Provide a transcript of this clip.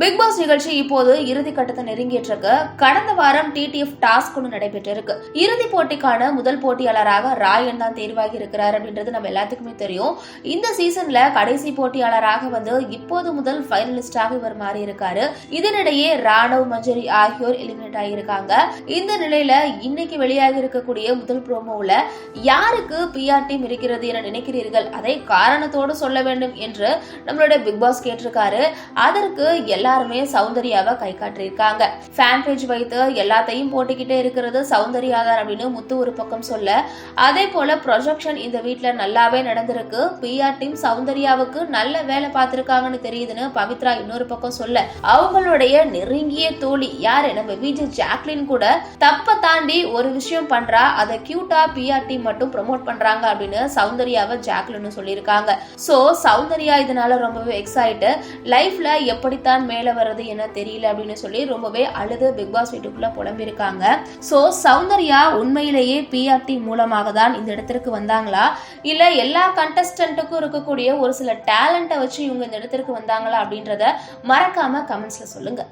Big pass நிகழ்ச்சி இப்போது இறுதி கட்டத்தை நெருங்கிட்டு இருக்கு கடந்த வாரம் டிடிஎஃப் டாஸ்க் ஒன்று நடைபெற்றிருக்கு. இறுதி போட்டிக்கான முதல் போட்டியாளராக ராயன் தான் தேர்வாகி இருக்கிறார் அப்படின்றது நம்ம எல்லாத்துக்குமே தெரியும். இந்த சீசன்ல கடைசி போட்டியாளராக வந்து இப்போது முதல் ஃபைனலிஸ்டாக இவர் மாறி இருக்காரு இதனிடையே ராணவ் மஞ்சரி ஆகியோர் எலிமினேட் ஆகியிருக்காங்க. இந்த நிலையில இன்னைக்கு வெளியாகி இருக்கக்கூடிய முதல் ப்ரோமோவில் யாருக்கு பிஆர் டீம் இருக்கிறது என நினைக்கிறீர்கள்? அதை காரணத்தோடு சொல்ல வேண்டும் என்று நம்மளுடைய பிக் பாஸ் கேட்டிருக்காரு. அதற்கு எல்லாருமே சௌந்தர்யாவை கை காட்டியிருக்காங்க. ஃபேன் பேஜ் வைத்து எல்லாத்தையும் போட்டுக்கிட்டே இருக்கிறது சௌந்தர்யா தான் அப்படின்னு முத்து ஒரு பக்கம் சொல்ல அதே போல ப்ரொஜெக்ஷன் இந்த வீட்டில் நல்லாவே நடந்திருக்கு. பிஆர் டீம் சௌந்தர்யாவுக்கு நல்ல வேலை பார்த்துருக்காங்கன்னு தெரியுதுன்னு பவித்ரா இன்னொரு பக்கம் சொல்ல அவங்களுடைய நெருங்கிய தோழி யாரு? நம்ம விஜய் ஜாக்லின் கூட தப்ப தாண்டி ஒரு விஷயம் பண்றா அதை கியூட்டா பிஆர் டீம் மட்டும் ப்ரமோட் பண்றாங்க அப்படின்னு சௌந்தர்யாவை ஜாக்லின்னு சொல்லியிருக்காங்க. ஸோ சௌந்தர்யா இதனால ரொம்பவே எக்ஸைட்டு லைஃப்ல எப்படித்தான் மேலே வர்றது என்ன தெரியல அப்படின்னு சொல்லி ரொம்பவே அழுது பிக் பாஸ் வீட்டுக்குள்ளே புலம்பியிருக்காங்க. ஸோ சௌந்தர்யா உண்மையிலேயே பிஆர்டி மூலமாக தான் இந்த இடத்திற்கு வந்தாங்களா? இல்லை எல்லா கண்டஸ்டண்ட்டுக்கும் இருக்கக்கூடிய ஒரு சில டேலண்ட்டை வச்சு இவங்க இந்த இடத்திற்கு வந்தாங்களா அப்படின்றத மறக்காமல் கமெண்ட்ஸில் சொல்லுங்கள்